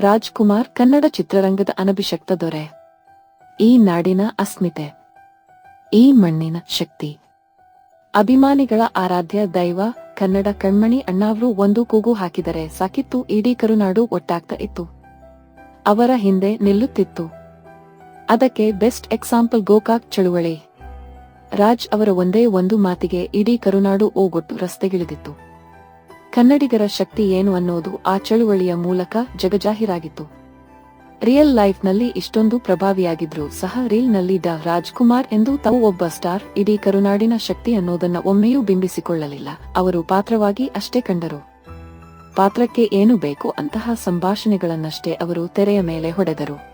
ರಾಜ್ಕುಮಾರ್ ಕನ್ನಡ ಚಿತ್ರರಂಗದ ಅನಭಿಷಕ್ತ ದೊರೆ. ಈ ನಾಡಿನ ಅಸ್ಮಿತೆ. ಈ ಮಣ್ಣಿನ ಶಕ್ತಿ. ಅಭಿಮಾನಿಗಳ ಆರಾಧ್ಯ ದೈವ, ಕನ್ನಡ ಕಣ್ಮಣಿ ಅಣ್ಣಾವ್ರು ಒಂದು ಕೂಗು ಹಾಕಿದರೆ ಸಾಕಿತ್ತು, ಇಡೀ ಕರುನಾಡು ಒಟ್ಟಾಗ್ತಾ ಇತ್ತು. ಅವರ ಹಿಂದೆ ನಿಲ್ಲುತ್ತಿತ್ತು. ಅದಕ್ಕೆ ಬೆಸ್ಟ್ ಎಕ್ಸಾಂಪಲ್ ಗೋಕಾಕ್ ಚಳುವಳಿ. ರಾಜ್ ಅವರ ಒಂದೇ ಒಂದು ಮಾತಿಗೆ ಇಡೀ ಕರುನಾಡು ಓಗೊಟ್ಟು ರಸ್ತೆಗಿಳಿದಿತ್ತು. ಕನ್ನಡಿಗರ ಶಕ್ತಿ ಏನು ಅನ್ನೋದು ಆ ಚಳುವಳಿಯ ಮೂಲಕ ಜಗಜಾಹಿರಾಗಿತ್ತು. ರಿಯಲ್ ಲೈಫ್ನಲ್ಲಿ ಇಷ್ಟೊಂದು ಪ್ರಭಾವಿಯಾಗಿದ್ರು ಸಹ ರೀಲ್ನಲ್ಲಿ ದ ರಾಜ್ಕುಮಾರ್ ಎಂದು ತಾವು ಒಬ್ಬ ಸ್ಟಾರ್, ಇಡೀ ಕರುನಾಡಿನ ಶಕ್ತಿ ಅನ್ನೋದನ್ನ ಒಮ್ಮೆಯೂ ಬಿಂಬಿಸಿಕೊಳ್ಳಲಿಲ್ಲ. ಅವರು ಪಾತ್ರವಾಗಿ ಅಷ್ಟೇ ಕಂಡರು. ಪಾತ್ರಕ್ಕೆ ಏನು ಬೇಕು ಅಂತಹ ಸಂಭಾಷಣೆಗಳನ್ನಷ್ಟೇ ಅವರು ತೆರೆಯ ಮೇಲೆ ಹೊಡೆದರು.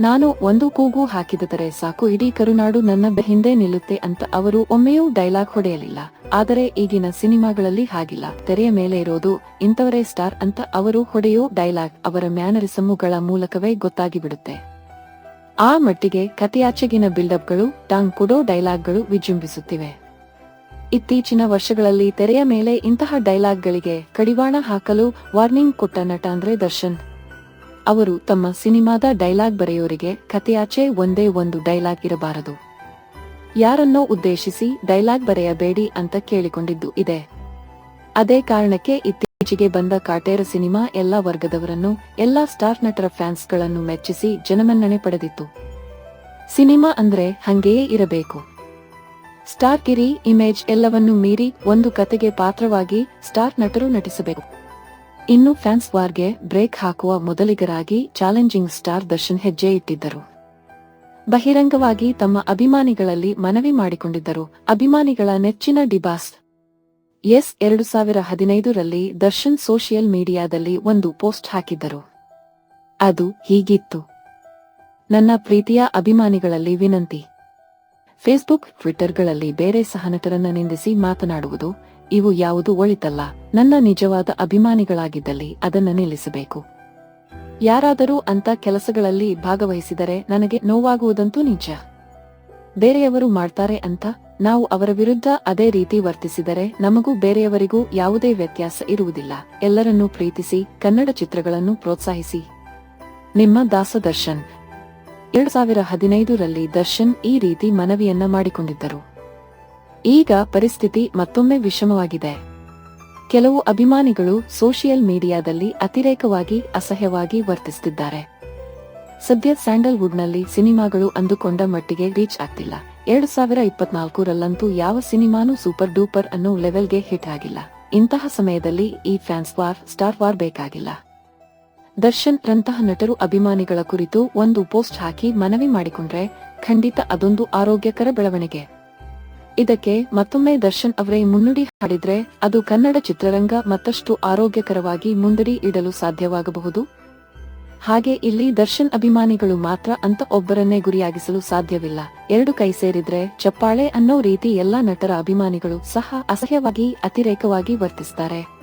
ನಾನು ಒಂದು ಕೂಗು ಹಾಕಿದರೆ ಸಾಕು, ಇಡೀ ಕರುನಾಡು ನನ್ನ ಹಿಂದೆ ನಿಲ್ಲುತ್ತೆ ಅಂತ ಅವರು ಒಮ್ಮೆಯೂ ಡೈಲಾಗ್ ಹೊಡೆಯಲಿಲ್ಲ. ಆದರೆ ಈಗಿನ ಸಿನಿಮಾಗಳಲ್ಲಿ ಹಾಗಿಲ್ಲ. ತೆರೆಯ ಮೇಲೆ ಇರೋದು ಇಂಥವರೇ ಸ್ಟಾರ್ ಅಂತ ಅವರು ಹೊಡೆಯೋ ಡೈಲಾಗ್ ಅವರ ಮ್ಯಾನರಿಸಮ್ಮುಗಳ ಮೂಲಕವೇ ಗೊತ್ತಾಗಿಬಿಡುತ್ತೆ. ಆ ಮಟ್ಟಿಗೆ ಕಥೆಯಾಚೆಗಿನ ಬಿಲ್ಡಪ್ಗಳು ಟಾಂಗ್ ಕೊಡೋ ಡೈಲಾಗ್ಗಳು ವಿಜೃಂಭಿಸುತ್ತಿವೆ. ಇತ್ತೀಚಿನ ವರ್ಷಗಳಲ್ಲಿ ತೆರೆಯ ಮೇಲೆ ಇಂತಹ ಡೈಲಾಗ್ಗಳಿಗೆ ಕಡಿವಾಣ ಹಾಕಲು ವಾರ್ನಿಂಗ್ ಕೊಟ್ಟ ನಟ ಅಂದ್ರೆ ದರ್ಶನ್. ಅವರು ತಮ್ಮ ಸಿನಿಮಾದ ಡೈಲಾಗ್ ಬರೆಯೋರಿಗೆ ಕಥೆಯಾಚೆ ಒಂದೇ ಒಂದು ಡೈಲಾಗ್ ಇರಬಾರದು. ಯಾರನ್ನೋ ಉದ್ದೇಶಿಸಿ ಡೈಲಾಗ್ ಬರೆಯಬೇಡಿ ಅಂತ ಕೇಳಿಕೊಂಡಿದ್ದು ಇದೆ. ಅದೇ ಕಾರಣಕ್ಕೆ ಇತ್ತೀಚೆಗೆ ಬಂದ ಕಾಟೇರ ಸಿನಿಮಾ ಎಲ್ಲ ವರ್ಗದವರನ್ನು, ಎಲ್ಲ ಸ್ಟಾರ್ ನಟರ ಫ್ಯಾನ್ಸ್ಗಳನ್ನು ಮೆಚ್ಚಿಸಿ ಜನಮನ್ನಣೆ ಪಡೆದಿತ್ತು. ಸಿನಿಮಾ ಅಂದ್ರೆ ಹಂಗೆಯೇ ಇರಬೇಕು. ಸ್ಟಾರ್ ಕಿರಿ ಇಮೇಜ್ ಎಲ್ಲವನ್ನೂ ಮೀರಿ ಒಂದು ಕತೆಗೆ ಪಾತ್ರವಾಗಿ ಸ್ಟಾರ್ ನಟರು ನಟಿಸಬೇಕು. ಇನ್ನು ಫ್ಯಾನ್ಸ್ ವಾರ್ಗೆ ಬ್ರೇಕ್ ಹಾಕುವ ಮೊದಲಿಗರಾಗಿ ಚಾಲೆಂಜಿಂಗ್ ಸ್ಟಾರ್ ದರ್ಶನ್ ಹೆಜ್ಜೆ ಇಟ್ಟಿದ್ದರು. ಬಹಿರಂಗವಾಗಿ ತಮ್ಮ ಅಭಿಮಾನಿಗಳಲ್ಲಿ ಮನವಿ ಮಾಡಿಕೊಂಡಿದ್ದರು. ಅಭಿಮಾನಿಗಳ ನೆಚ್ಚಿನ ಡಿಬಾಸ್. ಎಸ್ ಎರಡು ಸಾವಿರ ಹದಿನೈದರಲ್ಲಿ ದರ್ಶನ್ ಸೋಷಿಯಲ್ ಮೀಡಿಯಾದಲ್ಲಿ ಒಂದು ಪೋಸ್ಟ್ ಹಾಕಿದ್ದರು. ಅದು ಹೀಗಿತ್ತು. ನನ್ನ ಪ್ರೀತಿಯ ಅಭಿಮಾನಿಗಳಲ್ಲಿ ವಿನಂತಿ. ಫೇಸ್ಬುಕ್ ಟ್ವಿಟರ್ಗಳಲ್ಲಿ ಬೇರೆ ಸಹನಟರನ್ನ ನಿಂದಿಸಿ ಮಾತನಾಡುವುದು ಇವು ಯಾವುದು ಒಳಿತಲ್ಲ, ನನ್ನ ನಿಜವಾದ ಅಭಿಮಾನಿಗಳಾಗಿದ್ದಲ್ಲಿ ಅದನ್ನ ನಿಲ್ಲಿಸಬೇಕು. ಯಾರಾದರೂ ಅಂತ ಕೆಲಸಗಳಲ್ಲಿ ಭಾಗವಹಿಸಿದರೆ ನನಗೆ ನೋವಾಗುವುದಂತೂ ನಿಜ. ಬೇರೆಯವರು ಮಾಡ್ತಾರೆ ಅಂತ ನಾವು ಅವರ ವಿರುದ್ಧ ಅದೇ ರೀತಿ ವರ್ತಿಸಿದರೆ ನಮಗೂ ಬೇರೆಯವರಿಗೂ ಯಾವುದೇ ವ್ಯತ್ಯಾಸ ಇರುವುದಿಲ್ಲ. ಎಲ್ಲರನ್ನೂ ಪ್ರೀತಿಸಿ, ಕನ್ನಡ ಚಿತ್ರಗಳನ್ನು ಪ್ರೋತ್ಸಾಹಿಸಿ. ನಿಮ್ಮ ದಾಸದರ್ಶನ್ ಎರಡು ಸಾವಿರ ಹದಿನೈದರಲ್ಲಿ ದರ್ಶನ್ ಈ ರೀತಿ ಮನವಿಯನ್ನ ಮಾಡಿಕೊಂಡಿದ್ದರು. ಈಗ ಪರಿಸ್ಥಿತಿ ಮತ್ತೊಮ್ಮೆ ವಿಷಮವಾಗಿದೆ. ಕೆಲವು ಅಭಿಮಾನಿಗಳು ಸೋಷಿಯಲ್ ಮೀಡಿಯಾದಲ್ಲಿ ಅತಿರೇಕವಾಗಿ ಅಸಹ್ಯವಾಗಿ ವರ್ತಿಸುತ್ತಿದ್ದಾರೆ ಸದ್ಯ ಸ್ಯಾಂಡಲ್ವುಡ್ನಲ್ಲಿ ಸಿನಿಮಾಗಳು ಅಂದುಕೊಂಡ ಮಟ್ಟಿಗೆ ರೀಚ್ ಆಗ್ತಿಲ್ಲ. ಎರಡು ಸಾವಿರ ಇಪ್ಪತ್ನಾಲ್ಕರಲ್ಲಂತೂ ಯಾವ ಸಿನಿಮಾನೂ ಸೂಪರ್ ಡೂಪರ್ ಅನ್ನೋ ಲೆವೆಲ್ಗೆ ಹಿಟ್ ಆಗಿಲ್ಲ. ಇಂತಹ ಸಮಯದಲ್ಲಿ ಈ ಫ್ಯಾನ್ಸ್ ವಾರ್, ಸ್ಟಾರ್ ವಾರ್ ಬೇಕಾಗಿಲ್ಲ. ದರ್ಶನ್ ರಂತಹ ನಟರು ಅಭಿಮಾನಿಗಳ ಕುರಿತು ಒಂದು ಪೋಸ್ಟ್ ಹಾಕಿ ಮನವಿ ಮಾಡಿಕೊಂಡ್ರೆ ಖಂಡಿತ ಅದೊಂದು ಆರೋಗ್ಯಕರ ಬೆಳವಣಿಗೆ. ಇದಕ್ಕೆ ಮತ್ತೊಮ್ಮೆ ದರ್ಶನ್ ಅವರೇ ಮುನ್ನುಡಿ ಹಾಡಿದ್ರೆ ಅದು ಕನ್ನಡ ಚಿತ್ರರಂಗ ಮತ್ತಷ್ಟು ಆರೋಗ್ಯಕರವಾಗಿ ಮುಂದಡಿ ಇಡಲು ಸಾಧ್ಯವಾಗಬಹುದು. ಹಾಗೆ ಇಲ್ಲಿ ದರ್ಶನ್ ಅಭಿಮಾನಿಗಳು ಮಾತ್ರ ಅಂತ ಒಬ್ಬರನ್ನೇ ಗುರಿಯಾಗಿಸಲು ಸಾಧ್ಯವಿಲ್ಲ. ಎರಡು ಕೈ ಸೇರಿದ್ರೆ ಚಪ್ಪಾಳೆ ಅನ್ನೋ ರೀತಿ ಎಲ್ಲಾ ನಟರ ಅಭಿಮಾನಿಗಳು ಸಹ ಅಸಹ್ಯವಾಗಿ, ಅತಿರೇಕವಾಗಿ ವರ್ತಿಸ್ತಾರೆ.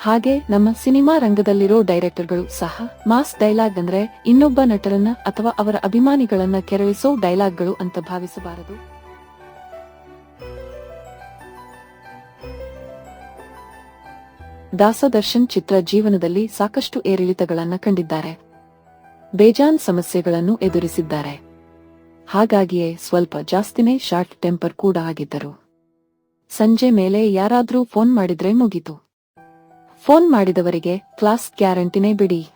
ಹಾಗೆ ನಮ್ಮ ಸಿನಿಮಾ ರಂಗದಲ್ಲಿರೋ ಡೈರೆಕ್ಟರ್ಗಳು ಸಹ ಮಾಸ್ ಡೈಲಾಗ್ ಅಂದ್ರೆ ಇನ್ನೊಬ್ಬ ನಟರನ್ನ ಅಥವಾ ಅವರ ಅಭಿಮಾನಿಗಳನ್ನ ಕೆರಳಿಸೋ ಡೈಲಾಗ್ಗಳು ಅಂತ ಭಾವಿಸಬಾರದು. ದಾಸದರ್ಶನ್ ಚಿತ್ರ ಜೀವನದಲ್ಲಿ ಸಾಕಷ್ಟು ಏರಿಳಿತಗಳನ್ನು ಕಂಡಿದ್ದಾರೆ. ಬೇಜಾನ್ ಸಮಸ್ಯೆಗಳನ್ನು ಎದುರಿಸಿದ್ದಾರೆ. ಹಾಗಾಗಿಯೇ ಸ್ವಲ್ಪ ಜಾಸ್ತಿನೇ ಶಾರ್ಟ್ ಟೆಂಪರ್ ಕೂಡ ಆಗಿದ್ದರು. ಸಂಜೆ ಮೇಲೆ ಯಾರಾದರೂ ಫೋನ್ ಮಾಡಿದ್ರೆ ಮುಗಿತು. ಫೋನ್ ಮಾಡಿದವರಿಗೆ ಕ್ಲಾಸ್ ಗ್ಯಾರಂಟಿನೇ ಬಿಡಿ.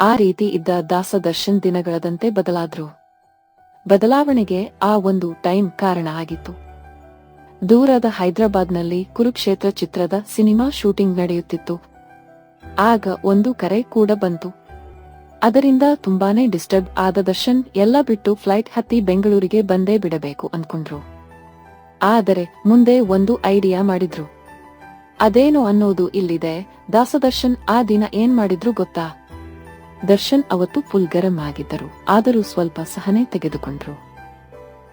ಆ ರೀತಿ ಇದ್ದ ದಾಸದರ್ಶನ್ ದಿನಗಳದಂತೆ ಬದಲಾದ್ರು. ಬದಲಾವಣೆಗೆ ಆ ಒಂದು ಟೈಮ್ ಕಾರಣ ಆಗಿತ್ತು. ದೂರದ ಹೈದರಾಬಾದ್ನಲ್ಲಿ ಕುರುಕ್ಷೇತ್ರ ಚಿತ್ರದ ಸಿನಿಮಾ ಶೂಟಿಂಗ್ ನಡೆಯುತ್ತಿತ್ತು. ಆಗ ಒಂದು ಕರೆ ಕೂಡ ಬಂತು. ಅದರಿಂದ ತುಂಬಾನೇ ಡಿಸ್ಟರ್ಬ್ ಆದ ದರ್ಶನ್, ಎಲ್ಲ ಬಿಟ್ಟು ಫ್ಲೈಟ್ ಹತ್ತಿ ಬೆಂಗಳೂರಿಗೆ ಬಂದೇ ಬಿಡಬೇಕು ಅನ್ಕೊಂಡ್ರು. ಆದರೆ ಮುಂದೆ ಒಂದು ಐಡಿಯಾ ಮಾಡಿದ್ರು. ಅದೇನು ಅನ್ನೋದು ಇಲ್ಲಿದೆ, ದಾಸದರ್ಶನ್ ಆ ದಿನ ಏನ್ ಮಾಡಿದ್ರು ಗೊತ್ತಾ? ದರ್ಶನ್ ಅವತ್ತು ಫುಲ್ ಗರಂ ಆಗಿದ್ದರು, ಆದರೂ ಸ್ವಲ್ಪ ಸಹನೆ ತೆಗೆದುಕೊಂಡ್ರು.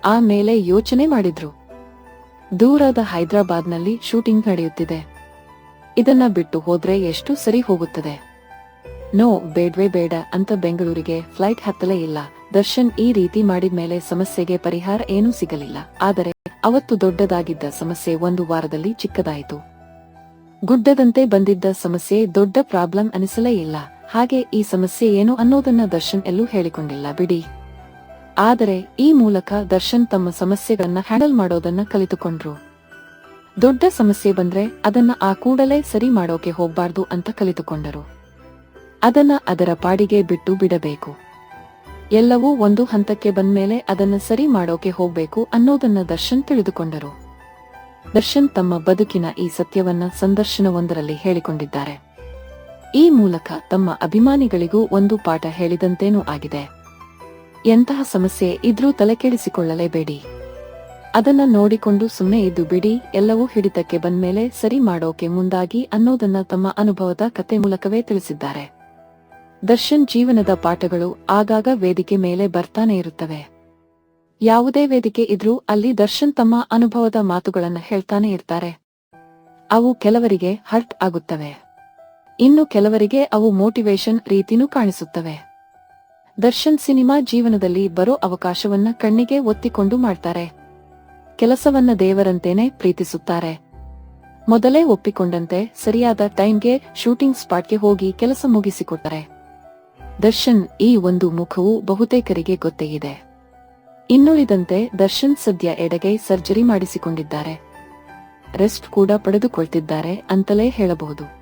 ಆಮೇಲೆ ಯೋಚನೆ ಮಾಡಿದ್ರು. ದೂರದ ಹೈದರಾಬಾದ್ನಲ್ಲಿ ಶೂಟಿಂಗ್ ನಡೆಯುತ್ತಿದೆ. ಇದನ್ನ ಬಿಟ್ಟು ಹೋದ್ರೆ ಎಷ್ಟು ಸರಿ ಹೋಗುತ್ತದೆ? ನೋ, ಬೇಡ್ವೇ ಬೇಡ ಅಂತ ಬೆಂಗಳೂರಿಗೆ ಫ್ಲೈಟ್ ಹತ್ತಲೇ ಇಲ್ಲ. ದರ್ಶನ್ ಈ ರೀತಿ ಮಾಡಿದ ಮೇಲೆ ಸಮಸ್ಯೆಗೆ ಪರಿಹಾರ ಏನೂ ಸಿಗಲಿಲ್ಲ. ಆದರೆ, ಅವತ್ತು ದೊಡ್ಡದಾಗಿದ್ದ ಸಮಸ್ಯೆ ಒಂದು ವಾರದಲ್ಲಿ ಚಿಕ್ಕದಾಯಿತು. ಗುಡ್ಡದಂತೆ ಬಂದಿದ್ದ ಸಮಸ್ಯೆ ದೊಡ್ಡ ಪ್ರಾಬ್ಲಮ್ ಅನಿಸಲೇ ಇಲ್ಲ. ಹಾಗೆ ಈ ಸಮಸ್ಯೆ ಏನು ಅನ್ನೋದನ್ನ ದರ್ಶನ್ ಎಲ್ಲೂ ಹೇಳಿಕೊಂಡಿಲ್ಲ. ಬಿಡಿ. ಆದರೆ ಈ ಮೂಲಕ ದರ್ಶನ್ ತಮ್ಮ ಸಮಸ್ಯೆಗಳನ್ನ ಹ್ಯಾಂಡಲ್ ಮಾಡೋದನ್ನ ಕಲಿತುಕೊಂಡ್ರು. ದೊಡ್ಡ ಸಮಸ್ಯೆ ಬಂದ್ರೆ ಅದನ್ನ ಆ ಕೂಡಲೇ ಸರಿ ಮಾಡೋಕೆ ಹೋಗ್ಬಾರ್ದು ಅಂತ ಕಲಿತುಕೊಂಡರು. ಅದನ್ನ ಅದರ ಪಾಡಿಗೆ ಬಿಟ್ಟು ಬಿಡಬೇಕು. ಎಲ್ಲವೂ ಒಂದು ಹಂತಕ್ಕೆ ಬಂದ್ಮೇಲೆ ಅದನ್ನ ಸರಿ ಮಾಡೋಕೆ ಹೋಗ್ಬೇಕು ಅನ್ನೋದನ್ನ ದರ್ಶನ್ ತಿಳಿದುಕೊಂಡರು. ದರ್ಶನ್ ತಮ್ಮ ಬದುಕಿನ ಈ ಸತ್ಯವನ್ನ ಸಂದರ್ಶನವೊಂದರಲ್ಲಿ ಹೇಳಿಕೊಂಡಿದ್ದಾರೆ. ಈ ಮೂಲಕ ತಮ್ಮ ಅಭಿಮಾನಿಗಳಿಗೂ ಒಂದು ಪಾಠ ಹೇಳಿದಂತೇನೂ ಆಗಿದೆ. ಎಂತಹ ಸಮಸ್ಯೆ ಇದ್ರೂ ತಲೆಕೆಡಿಸಿಕೊಳ್ಳಲೇಬೇಡಿ ಅದನ್ನ ನೋಡಿಕೊಂಡು ಸುಮ್ಮನೆ ಇದ್ದು ಬಿಡಿ, ಎಲ್ಲವೂ ಹಿಡಿತಕ್ಕೆ ಬಂದ್ಮೇಲೆ ಸರಿ ಮಾಡೋಕೆ ಮುಂದಾಗಿ ಅನ್ನೋದನ್ನ ತಮ್ಮ ಅನುಭವದ ಕತೆ ಮೂಲಕವೇ ತಿಳಿಸಿದ್ದಾರೆ. ದರ್ಶನ್ ಜೀವನದ ಪಾಠಗಳು ಆಗಾಗ ವೇದಿಕೆ ಮೇಲೆ ಬರ್ತಾನೆ ಇರುತ್ತವೆ. ಯಾವುದೇ ವೇದಿಕೆ ಇದ್ರೂ ಅಲ್ಲಿ ದರ್ಶನ್ ತಮ್ಮ ಅನುಭವದ ಮಾತುಗಳನ್ನು ಹೇಳ್ತಾನೆ ಇರ್ತಾರೆ. ಅವು ಕೆಲವರಿಗೆ ಹರ್ಟ್ ಆಗುತ್ತವೆ. ಇನ್ನು ಕೆಲವರಿಗೆ ಅವು ಮೋಟಿವೇಶನ್ ರೀತಿನೂ ಕಾಣಿಸುತ್ತವೆ. ದರ್ಶನ್ ಸಿನಿಮಾ ಜೀವನದಲ್ಲಿ ಬರೋ ಅವಕಾಶವನ್ನ ಕಣ್ಣಿಗೆ ಒತ್ತಿಕೊಂಡು ಮಾಡ್ತಾರೆ. ಕೆಲಸವನ್ನ ದೇವರಂತೇನೆ ಪ್ರೀತಿಸುತ್ತಾರೆ. ಮೊದಲೇ ಒಪ್ಪಿಕೊಂಡಂತೆ ಸರಿಯಾದ ಟೈಮ್ಗೆ ಶೂಟಿಂಗ್ ಸ್ಪಾಟ್ಗೆ ಹೋಗಿ ಕೆಲಸ ಮುಗಿಸಿಕೊಟ್ಟರೆ ದರ್ಶನ್ ಈ ಒಂದು ಮುಖವು ಬಹುತೇಕರಿಗೆ ಗೊತ್ತೇ ಇದೆ. ಇನ್ನುಳಿದಂತೆ ದರ್ಶನ್ ಸದ್ಯ ಎಡಗೈ ಸರ್ಜರಿ ಮಾಡಿಸಿಕೊಂಡಿದ್ದಾರೆ. ರೆಸ್ಟ್ ಕೂಡ ಪಡೆದುಕೊಳ್ತಿದ್ದಾರೆ ಅಂತಲೇ ಹೇಳಬಹುದು.